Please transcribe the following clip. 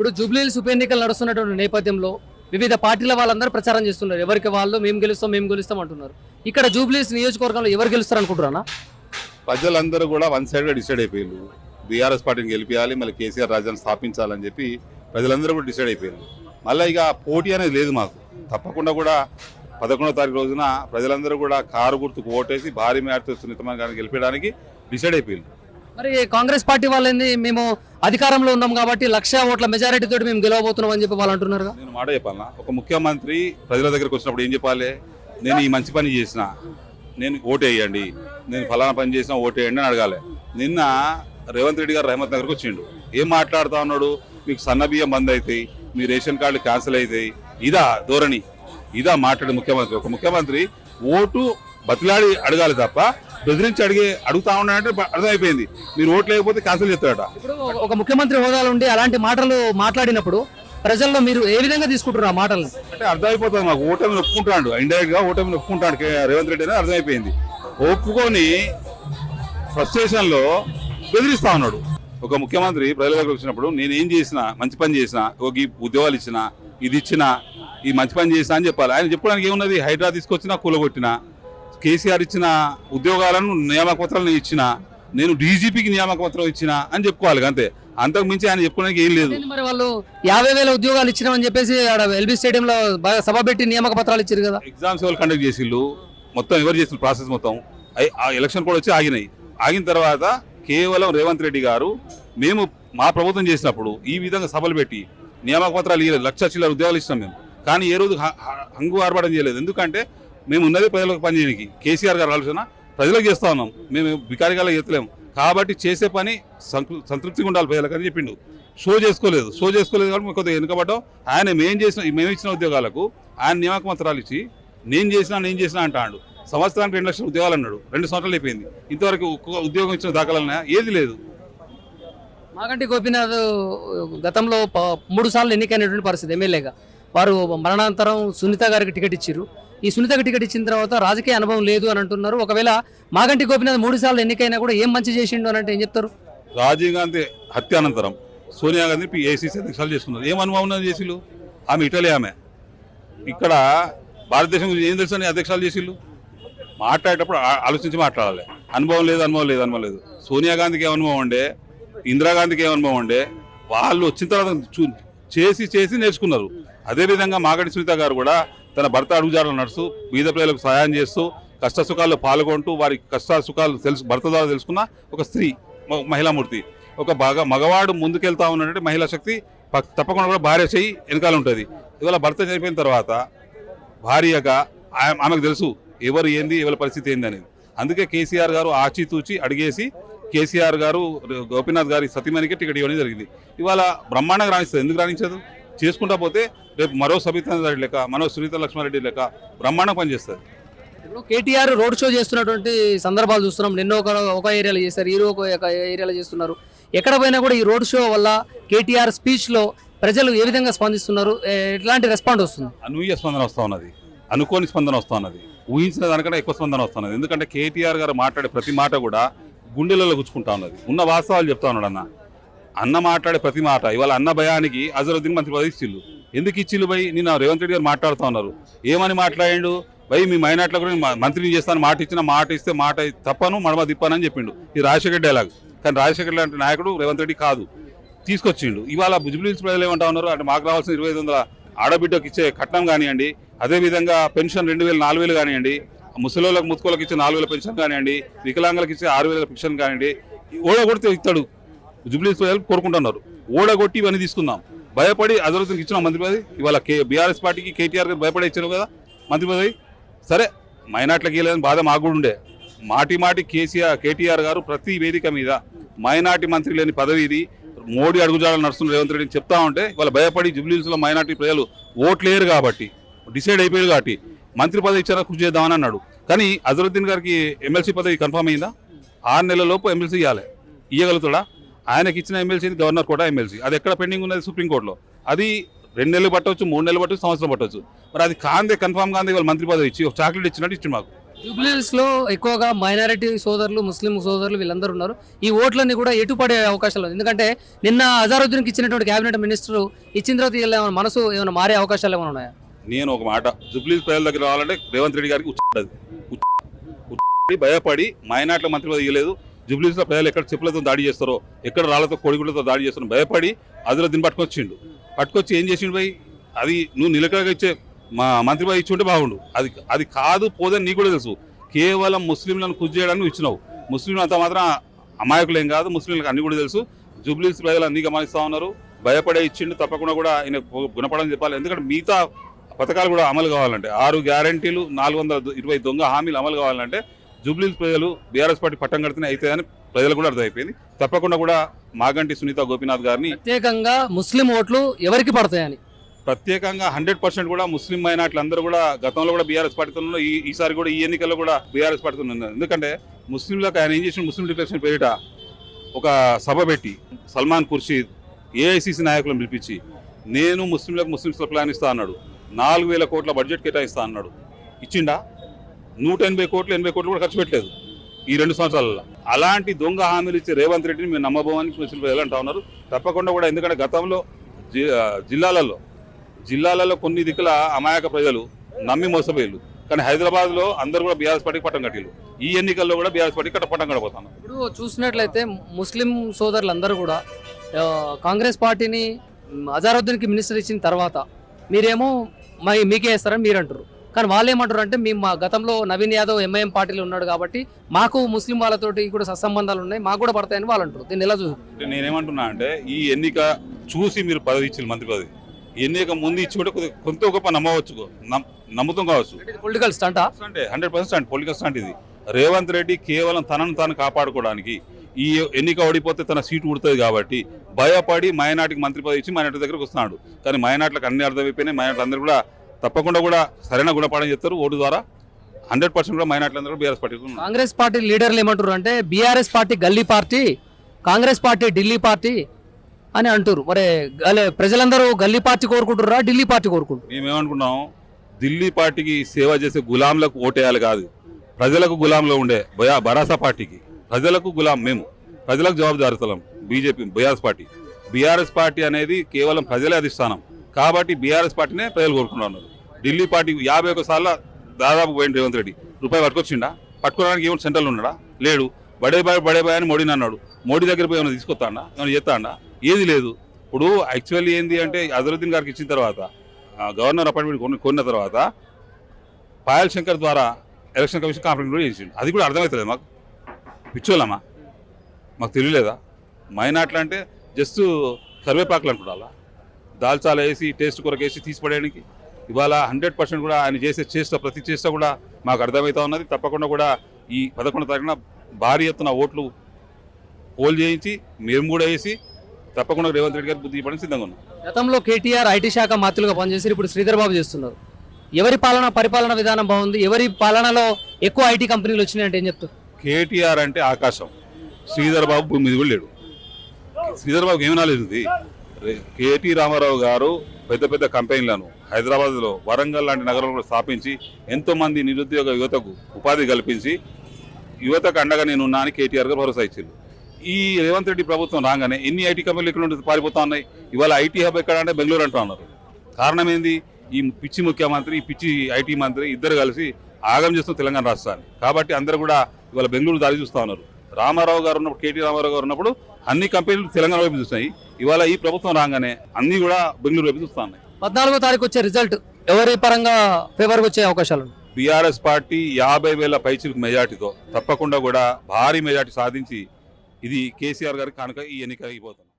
ఇప్పుడు జూబ్లీహిల్స్ ఉప ఎన్నికలు నడుస్తున్నటువంటి నేపథ్యంలో వివిధ పార్టీల వాళ్ళందరూ ప్రచారం చేస్తున్నారు. ఎవరికి వాళ్ళు మేము గెలుస్తాం మేము గెలుస్తాం అంటున్నారు. ఇక్కడ జూబ్లీహిల్స్ నియోజకవర్గంలో ఎవరు గెలుస్తారు అనుకుంటున్నారా ప్రజలందరూ కూడా వన్ సైడ్గా డిసైడ్ అయిపోయారు. బీఆర్ఎస్ పార్టీని గెలిపించాలి మళ్ళీ కేసీఆర్ రాజ్యాన్ని స్థాపించాలని చెప్పి ప్రజలందరూ కూడా డిసైడ్ అయిపోయారు. మళ్ళీ ఇక పోటీ అనేది లేదు మాకు. తప్పకుండా కూడా పదకొండో తారీఖు రోజున ప్రజలందరూ కూడా కారు గుర్తుకు ఓటేసి భారీ మేరతో వస్తున్న గారిని డిసైడ్ అయిపోయారు. మరి కాంగ్రెస్ పార్టీ వాళ్ళేంది? మేము అధికారంలో ఉన్నాం కాబట్టి లక్ష ఓట్ల మెజారిటీ తోటి మేము గెలవబోతున్నాం అని చెప్పి వాళ్ళు అంటున్నారు నేను మాట చెప్పాలనా? ఒక ముఖ్యమంత్రి ప్రజల దగ్గరకు వచ్చినప్పుడు ఏం చెప్పాలి? నేను ఈ మంచి పని చేసిన నేను ఓటేయండి. నేను ఫలానా పని చేసిన ఓటేయండి అని అడగాలి. నిన్న రేవంత్ రెడ్డి గారు రహమత్ నగర్కి వచ్చిండు. ఏం మాట్లాడుతా ఉన్నాడు? మీకు సన్న బియ్యం బంద్ అవుతాయి మీ రేషన్ కార్డు క్యాన్సిల్ అవుతాయి ఇదా ధోరణి. ఇదా మాట్లాడే ముఖ్యమంత్రి. ఒక ముఖ్యమంత్రి ఓటు బతిలాడి అడగాలి తప్ప బెదిరించి అడిగే అడుగుతా ఉన్నాడంటే అర్థమైపోయింది. మీరు ఓటు లేకపోతే క్యాన్సిల్ చేస్తాడట ఇప్పుడు ఒక- ముఖ్యమంత్రి హోదాలో ఉండి అలాంటి మాటలు మాట్లాడినప్పుడు ప్రజల్లో మీరు ఏ విధంగా తీసుకుంటారు ఆ మాటల్ని? అంటే అర్థమైపోతుంది మాకు. ఓటమిని ఒప్పుకుంటాడు ఇండైరెక్ట్గా ఓటమిని ఒప్పుకుంటాడు రేవంత్ రెడ్డి అని అర్థమైపోయింది. ఒప్పుకొని ఫ్రస్ట్రేషన్లో బెదిరిస్తా ఉన్నాడు. ఒక ముఖ్యమంత్రి ప్రజల దగ్గరకు వచ్చినప్పుడు నేను ఏం చేసినా మంచి పని చేసినా ఒక ఉద్యోగాలు ఇచ్చినా ఇది ఇచ్చినా ఈ మంచి పని చేసినా అని చెప్పాలి. ఆయన చెప్పడానికి ఏమున్నది? హైడ్రా తీసుకొచ్చినా కూలగొట్టినా. కేసీఆర్ ఇచ్చిన ఉద్యోగాలను నియామక పత్రాలు నేను ఇచ్చిన నేను డీజీపీకి నియామక పత్రం ఇచ్చిన అని చెప్పుకోవాలి అంతే. అంతకు మించి ఆయన చెప్పుకోవడానికి ఏం లేదు. మరి వాళ్ళు యాభై వేల ఉద్యోగాలు ఇచ్చినామని చెప్పేసి ఎల్బీ స్టేడియంలో బాగా సభ పెట్టి నియామక పత్రాలు ఇచ్చారు కదా. ఎగ్జామ్స్ ఎవరు కండక్ట్ చేసిళ్ళు? మొత్తం ఎవరు చేసిన ప్రాసెస్ మొత్తం? ఆ ఎలక్షన్ కూడా వచ్చి ఆగినాయి. ఆగిన తర్వాత కేవలం రేవంత్ రెడ్డి గారు మేము మా ప్రభుత్వం చేసినప్పుడు ఈ విధంగా సభలు పెట్టి నియామక పత్రాలు ఇవ్వలేదు లక్ష చిల్లర ఉద్యోగాలు ఇచ్చినాం మేము. కానీ ఏ రోజు హంగు ఆర్భాటం చేయలేదు. ఎందుకంటే మేము ఉన్నది ప్రజలకు పనిచేయడానికి. కేసీఆర్ గారు ఆలోచన ప్రజలకు చేస్తా ఉన్నాం. మేము వికారికాలకు చేస్తలేము కాబట్టి చేసే పని సంతృప్తిగా ఉండాలి ప్రజలకు అని చెప్పిండు. షో చేసుకోలేదు. షో చేసుకోలేదు కాబట్టి కొద్దిగా వెనుకబడ్డం. ఆయన మేము చేసిన మేము ఇచ్చిన ఉద్యోగాలకు ఆయన నియామక పత్రాలు ఇచ్చి నేను చేసినా నేను చేసినా అంటాడు. సంవత్సరానికి రెండు లక్షల ఉద్యోగాలు అన్నాడు. రెండు సంవత్సరాలు అయిపోయింది. ఇంతవరకు ఒక్క ఉద్యోగం ఇచ్చిన దాఖలన్నా ఏది లేదు. మాగంటి గోపీనాథ్ గతంలో మూడు సార్లు ఎన్నికైనటువంటి పరిస్థితి ఎమ్మెల్యేగా. వారు మరణాంతరం సునీత గారికి టికెట్ ఇచ్చారు ఈ సునీతకు టికెట్ ఇచ్చిన తర్వాత రాజకీయ అనుభవం లేదు అని అంటున్నారు. ఒకవేళ మాగంటి గోపినాథ్ మూడు సార్లు ఎన్నికైనా కూడా ఏం మంచి చేసిండు అని అంటే ఏం చెప్తారు? రాజీవ్ గాంధీ హత్య అనంతరం సోనియా గాంధీ ఏసీసీ అధ్యక్షాలు చేసుకున్నారు. ఏం అనుభవం ఉన్నది చేసిళ్ళు? ఆమె ఇటలీ ఆమె. ఇక్కడ భారతదేశం గురించి ఏం తెలుసు అని అధ్యక్షాలు చేసిళ్ళు? మాట్లాడేటప్పుడు ఆలోచించి మాట్లాడాలి. అనుభవం లేదు అనుభవం లేదు అనుభవం లేదు. సోనియా గాంధీకి ఏం అనుభవం ఉండే? ఇందిరాగాంధీకి ఏం అనుభవం ఉండే? వాళ్ళు వచ్చిన తర్వాత చూ- చేసి చేసి నేర్చుకున్నారు. అదేవిధంగా మాగడి సునీత గారు కూడా తన భర్త అడుగుజాడలు నడుస్తూ బీద ప్రజలకు సహాయం చేస్తూ కష్ట సుఖాల్లో పాల్గొంటూ వారి కష్ట సుఖాలు తెలుసు భర్త ద్వారా తెలుసుకున్న ఒక స్త్రీ మ- మహిళామూర్తి ఒక బాగా మగవాడు ముందుకెళ్తా ఉన్నటువంటి మహిళా శక్తి తప్పకుండా కూడా భార్య చెయ్యి వెనకాల ఉంటుంది. ఇవాళ భర్త చనిపోయిన తర్వాత భార్యగా ఆమెకు తెలుసు ఎవరు ఏంది ఎవరి పరిస్థితి ఏంది అనేది. అందుకే కేసీఆర్ గారు ఆచితూచి అడిగేసి కేసీఆర్ గారు గోపీనాథ్ గారి సతీమణికి టికెట్ ఇవ్వడం జరిగింది. ఇవాళ బ్రహ్మాండంగా రాణిస్తుంది ఎందుకు రాణించదు? చేసుకుంటా పోతే రేపు మరో సబితా రెడ్డి లెక్క మరో సునీత లక్ష్మారెడ్డి లెక్క బ్రహ్మాండంగా పనిచేస్తుంది. ఇప్పుడు కేటీఆర్ రోడ్ షో చేస్తున్నటువంటి సందర్భాలు చూస్తున్నాం. నిన్న ఒక ఒక ఏరియాలో చేస్తారు ఈ రోజు ఒక ఏరియాలో చేస్తున్నారు. ఎక్కడ పోయినా కూడా ఈ రోడ్ షో వల్ల కేటీఆర్ స్పీచ్లో ప్రజలు ఏ విధంగా స్పందిస్తున్నారు? ఎట్లాంటి రెస్పాండ్ వస్తుంది? అనూహ్య స్పందన వస్తూ ఉన్నది అనుకోని స్పందన వస్తూ ఉన్నది ఊహించిన దానికంటే ఎక్కువ స్పందన వస్తున్నది ఎందుకంటే కేటీఆర్ గారు మాట్లాడే ప్రతి మాట కూడా గుండెలలో గుచ్చుకుంటా ఉన్నది. ఉన్న వాస్తవాలు చెప్తా ఉన్నాడు అన్న. అన్న మాట్లాడే ప్రతి మాట. ఇవాళ అన్న భయానికి అజరుద్దీన్ మంత్రి పదవి ఇచ్చిళ్ళు. ఎందుకు ఇచ్చిళ్ళు భయ్? నిన్న రేవంత్ రెడ్డి గారు మాట్లాడుతూ ఉన్నారు. ఏమని మాట్లాడిండు? భయ్ మీ మైనాట్ల గురించి మంత్రిని చేస్తాను మాట ఇచ్చిన మాట ఇస్తే మాట తప్పను మడమ తిప్పానని చెప్పిండు. ఈ రాజశేఖర్ డైలాగ్ కానీ రాజశేఖర్ లాంటి నాయకుడు రేవంత్ రెడ్డి కాదు. తీసుకొచ్చిండు. ఇవాళ జుబ్లీహిల్స్ ప్రజలు ఏమంటా ఉన్నారు అంటే మాకు రావాల్సిన ఇరవై ఐదు వందల ఆడబిడ్డకు ఇచ్చే కట్నం కానివ్వండి అదేవిధంగా పెన్షన్ రెండు వేలు నాలుగు వేలు కానివ్వండి ముసలోళ్ళకి ముత్తుకోళ్ళకి ఇచ్చే నాలుగు వేల పెన్షన్ కానివ్వండి వికలాంగులకు ఇచ్చే ఆరు వేల పెన్షన్ కానివ్వండి ఓడగొడితే ఇస్తాడు. జుబ్లీహిల్స్ ప్రజలు కోరుకుంటున్నారు. ఓడగొట్టి ఇవన్నీ తీసుకుందాం. భయపడి అదరుతునికి ఇచ్చిన మంత్రి పదవి ఇవాళ కే బీఆర్ఎస్ పార్టీకి కేటీఆర్ గారు భయపడి ఇచ్చారు కదా మంత్రి పదవి. సరే మైనార్టీలకు వెళ్ళదని బాధ మాకు కూడా ఉండే. మాటి మాటి కేసీఆర్ కేటీఆర్ గారు ప్రతి వేదిక మీద మైనార్టీ మంత్రి లేని పదవి ఇది. మోడీ అడుగుజాడలు నడుస్తున్న రేవంత్ రెడ్డిని చెప్తా ఉంటే ఇవాళ భయపడి జుబ్లీహిల్స్లో మైనార్టీ ప్రజలు ఓట్లేరు కాబట్టి డిసైడ్ అయిపోయారు కాబట్టి మంత్రి పదవి ఇచ్చారా కృషి చేద్దామని అన్నాడు. కానీ అజరుద్దీన్ గారికి ఎమ్మెల్సీ పదవి కన్ఫర్మ్ అయిందా? ఆరు నెలల లోపు ఎమ్మెల్సీ ఇవ్వాలి ఇవ్వగలుగుతాడా ఆయనకి ఇచ్చిన ఎమ్మెల్సీ గవర్నర్ కూడా ఎమ్మెల్సీ. అది ఎక్కడ పెండింగ్ ఉన్నది సుప్రీంకోర్టులో అది రెండు నెలలు పట్టవచ్చు మూడు నెలలు పట్టవచ్చు సంవత్సరం పట్టవచ్చు. మరి అది కాందే కన్ఫర్మ్ కాందే వాళ్ళు మంత్రి పదవి ఇచ్చి ఒక చాక్లెట్ ఇచ్చినట్టు ఇచ్చిండు మాకు. జూబ్లీహిల్స్లో ఎక్కువగా మైనారిటీ సోదరులు ముస్లిం సోదరులు వీళ్ళందరూ ఉన్నారు. ఈ ఓట్లన్నీ కూడా ఎటు పడే అవకాశాలు ఉంది ఎందుకంటే నిన్న అజారుద్దీన్కి ఇచ్చినటువంటి కేబినెట్ మినిస్టర్ ఇచ్చిన తర్వాత ఏమైనా మనసు ఏమైనా మారే అవకాశాలు ఏమైనా ఉన్నాయా? నేను ఒక మాట జుబ్లీస్ ప్రజల దగ్గర రావాలంటే రేవంత్ రెడ్డి గారికి ఉచ్చి భయపడి మైనాట్ల మంత్రి పదవి ఇవ్వలేదు. జుబ్లీస్ ప్రజలు ఎక్కడ చెప్పులతో దాడి చేస్తారో ఎక్కడ రాళ్ళతో కోడిగుడ్లతో దాడి చేస్తారో భయపడి అదిలో దీన్ని పట్టుకొచ్చిండు పట్టుకొచ్చి ఏం చేసిండు భయ్ అది నువ్వు నిలకడగా ఇచ్చే మా మంత్రి పదవి ఇచ్చి ఉంటే బాగుండు. అది అది కాదు పోదని నీకు కూడా తెలుసు. కేవలం ముస్లింలను కుజ్ చేయడానికి నువ్వు ఇచ్చినావు. ముస్లింలు అంత మాత్రం అమాయకులేం కాదు ముస్లింలకు అన్ని కూడా తెలుసు. జూబ్లీస్ ప్రజలు అన్ని గమనిస్తా ఉన్నారు. భయపడే ఇచ్చిండు తప్పకుండా కూడా ఆయన గుణపడని చెప్పాలి. ఎందుకంటే మిగతా పథకాలు కూడా అమలు కావాలంటే ఆరు గ్యారంటీలు నాలుగు వందల ఇరవై దొంగ హామీలు అమలు కావాలంటే జూబ్లీస్ ప్రజలు బీఆర్ఎస్ పార్టీ పట్టం కడితేనే అవుతుందని ప్రజలు కూడా అర్థమైపోయింది. తప్పకుండా కూడా మాగంటి సునీత గోపీనాథ్ గారిని ప్రత్యేకంగా ముస్లిం ఓట్లు ఎవరికి పడతాయని? ప్రత్యేకంగా హండ్రెడ్ పర్సెంట్ కూడా ముస్లిం మైనార్టీలు అందరూ కూడా గతంలో కూడా బీఆర్ఎస్ పార్టీతో. ఈ ఈసారి కూడా ఈ ఎన్నికల్లో కూడా బీఆర్ఎస్ పార్టీతో ఉన్నారు. ఎందుకంటే ముస్లింలకు ఆయన ఏం చేసిన ముస్లిం డిక్లరేషన్ పేరిట ఒక సభ పెట్టి సల్మాన్ ఖుర్షీద్ ఏఐసిసి నాయకులను పిలిపించి నేను ముస్లింలకు ముస్లింస్ ప్లాన్ ఇస్తా అన్నాడు. నాలుగు వేల కోట్ల బడ్జెట్ కేటాయిస్తా అన్నాడు. ఇచ్చిండా? నూట ఎనభై కోట్లు ఎనభై కోట్లు కూడా ఖర్చు పెట్టలేదు ఈ రెండు సంవత్సరాలలో. అలాంటి దొంగ హామీలు ఇచ్చే రేవంత్ రెడ్డిని మేము నమ్మబోమని ముస్లిం ప్రజలు అంటా ఉన్నారు. తప్పకుండా కూడా ఎందుకంటే గతంలో జి- జిల్లాలలో జిల్లాలలో కొన్ని దిక్కుల అమాయక ప్రజలు నమ్మి మోసపోయారు కానీ హైదరాబాద్లో అందరూ కూడా బీఆర్ఎస్ పార్టీకి పట్టం కట్టిలు ఈ ఎన్నికల్లో కూడా బీఆర్ఎస్ పార్టీకి కట్ట పట్టం కడబోతాను ఇప్పుడు చూసినట్లయితే ముస్లిం సోదరులందరూ కూడా కాంగ్రెస్ పార్టీని అజారుద్దీన్కి మినిస్టర్ ఇచ్చిన తర్వాత మీరేమో మరి మీకే వేస్తారని మీరు అంటారు కానీ వాళ్ళు ఏమంటారు అంటే మేము మా గతంలో నవీన్ యాదవ్ ఎంఐఎం పార్టీలో ఉన్నాడు కాబట్టి మాకు ముస్లిం వాళ్ళతోటి కూడా సత్సంబంధాలు ఉన్నాయి మాకు కూడా పడతాయని వాళ్ళు అంటారు దీన్ని ఎలా అంటే నేనేమంటున్నా అంటే ఈ ఎన్నిక చూసి మీరు పదవి ఇచ్చిన మంత్రి పదవి ఎన్నిక ముందు ఇచ్చి కూడా కొంత గొప్ప నమ్మవచ్చు నమ్- నమ్ముతాం కావచ్చు. పొలిటికల్ స్టంటా అంటే హండ్రెడ్ పర్సెంట్ పొలిటికల్ స్టాంట్ ఇది. రేవంత్ రెడ్డి కేవలం తనను తాను కాపాడుకోవడానికి ఈ ఎన్నిక ఓడిపోతే తన సీటు ఉడుతుంది కాబట్టి భయపడి మైనాటికి మంత్రి పదవి ఇచ్చి మైనార్టీ దగ్గరకు వస్తున్నాడు. కానీ మైనార్టీలకు అన్ని అర్థమైపోయినాయి మైనార్టీ అందరూ కూడా తప్పకుండా కూడా సరైన గుణపాఠం చెప్తారు. ఓటు ద్వారా హండ్రెడ్ పర్సెంట్ కూడా మైనార్టీలు అందరూ బీఆర్ఎస్ ఉన్నారు. కాంగ్రెస్ పార్టీ లీడర్లు ఏమంటారు అంటే బీఆర్ఎస్ పార్టీ గల్లీ party Congress party Delhi party అని అంటారు. మరి గల్లీ- ప్రజలందరూ గల్లీ పార్టీ కోరుకుంటున్నారా ఢిల్లీ పార్టీ కోరుకుంటారు మేమేమనుకున్నాం ఢిల్లీ పార్టీకి సేవ చేసే గులాంలకు ఓటేయాలి కాదు. ప్రజలకు గులాంలో ఉండే బయా భరాసా పార్టీకి ప్రజలకు గులాం మేము ప్రజలకు జవాబుదారుతలం BJP BRS party. BRS party అనేది కేవలం ప్రజలే అధిష్టానం. కాబట్టి బీఆర్ఎస్ పార్టీనే ప్రజలు కోరుకున్నారు ఢిల్లీ పార్టీ యాభై ఒక సార్లు దాదాపు పోయింది రేవంత్ రెడ్డి. రూపాయి పట్టుకొచ్చిండా? పట్టుకోవడానికి ఏమైనా సెంట్రల్ ఉన్నాడా? లేడు. బడే బాయ్ బడే బాయ్ అని మోడీని అన్నాడు. మోడీ దగ్గర పోయి ఏమైనా తీసుకొస్తాడా? ఏమైనా చేస్తాడా? ఏది లేదు. ఇప్పుడు యాక్చువల్లీ ఏంది అంటే అజరుద్దీన్ గారికి ఇచ్చిన తర్వాత గవర్నర్ అపాయింట్మెంట్ కొన్ని కొన్న తర్వాత పాయల్ శంకర్ ద్వారా ఎలక్షన్ కమిషన్ కాన్ఫరెన్స్ కూడా చేసిండు. అది కూడా అర్థమవుతుంది మాకు? పిచ్చోళ్ళమా? మాకు తెలియలేదా? మైనాట్లు అంటే జస్ట్ కరివేపాకులు అనుకుంటా దాల్చాలు వేసి టేస్ట్ కొరకు వేసి తీసిపడేయడానికి. ఇవాళ హండ్రెడ్ పర్సెంట్ కూడా ఆయన చేసే చేష్ట ప్రతి చేష్ట కూడా మాకు అర్థమవుతా ఉన్నది. తప్పకుండా కూడా ఈ పదకొండు తారీఖున భారీ ఎత్తున ఓట్లు పోల్ చేయించి మేము కూడా వేసి తప్పకుండా రేవంత్ రెడ్డి గారికి బుద్ధి ఇవ్వడానికి సిద్ధంగా ఉన్నాం. గతంలో కేటీఆర్ ఐటీ శాఖ మంత్రులుగా పనిచేసి ఇప్పుడు శ్రీధర్ బాబు చేస్తున్నారు. ఎవరి పాలన పరిపాలన విధానం బాగుంది? ఎవరి పాలనలో ఎక్కువ ఐటీ కంపెనీలు వచ్చినాయంటే ఏం చెప్తారు? కేటీఆర్ అంటే ఆకాశం. శ్రీధర్ బాబు భూమి మీద కూడా లేడు. శ్రీధర్ బాబుకి ఏమి రే- కేటీ రామారావు గారు పెద్ద పెద్ద కంపెనీలను హైదరాబాద్లో వరంగల్ లాంటి నగరంలో స్థాపించి ఎంతోమంది నిరుద్యోగ యువతకు ఉపాధి కల్పించి యువతకు అండగా నేను ఉన్నా అని కేటీఆర్ గారు భరోసా ఇచ్చింది ఈ రేవంత్ రెడ్డి ప్రభుత్వం రాగానే ఎన్ని ఐటీ కంపెనీలు ఇక్కడ నుండి పారిపోతా ఉన్నాయి? ఇవాళ ఐటీ హబ్ ఎక్కడ అంటే బెంగళూరు అంటూ ఉన్నారు. కారణం ఏంది? ఈ పిచ్చి ముఖ్యమంత్రి ఈ పిచ్చి ఐటీ మంత్రి ఇద్దరు కలిసి ఆగం చేస్తున్న తెలంగాణ రాష్ట్రాన్ని. కాబట్టి అందరూ కూడా ఇవాళ బెంగళూరు దారి చూస్తూ ఉన్నారు. రామారావు గారు ఉన్నప్పుడు కేటీ రామారావు గారు ఉన్నప్పుడు అన్ని కంపెనీలు తెలంగాణ వైపు చూస్తాయి ఇవాళ ఈ ప్రభుత్వం రాగానే అన్ని కూడా బెంగళూరు వైపు చూస్తా ఉన్నాయి పద్నాలుగో తారీఖు వచ్చే రిజల్ట్ ఎవరి పరంగా ఫేవర్గా వచ్చే అవకాశాలు బీఆర్ఎస్ పార్టీ యాభై వేల పైచిలకు మెజార్టీతో తప్పకుండా కూడా భారీ మెజార్టీ సాధించి ఇది కేసీఆర్ గారికి కనుక ఈ ఎన్నిక అయిపోతుంది.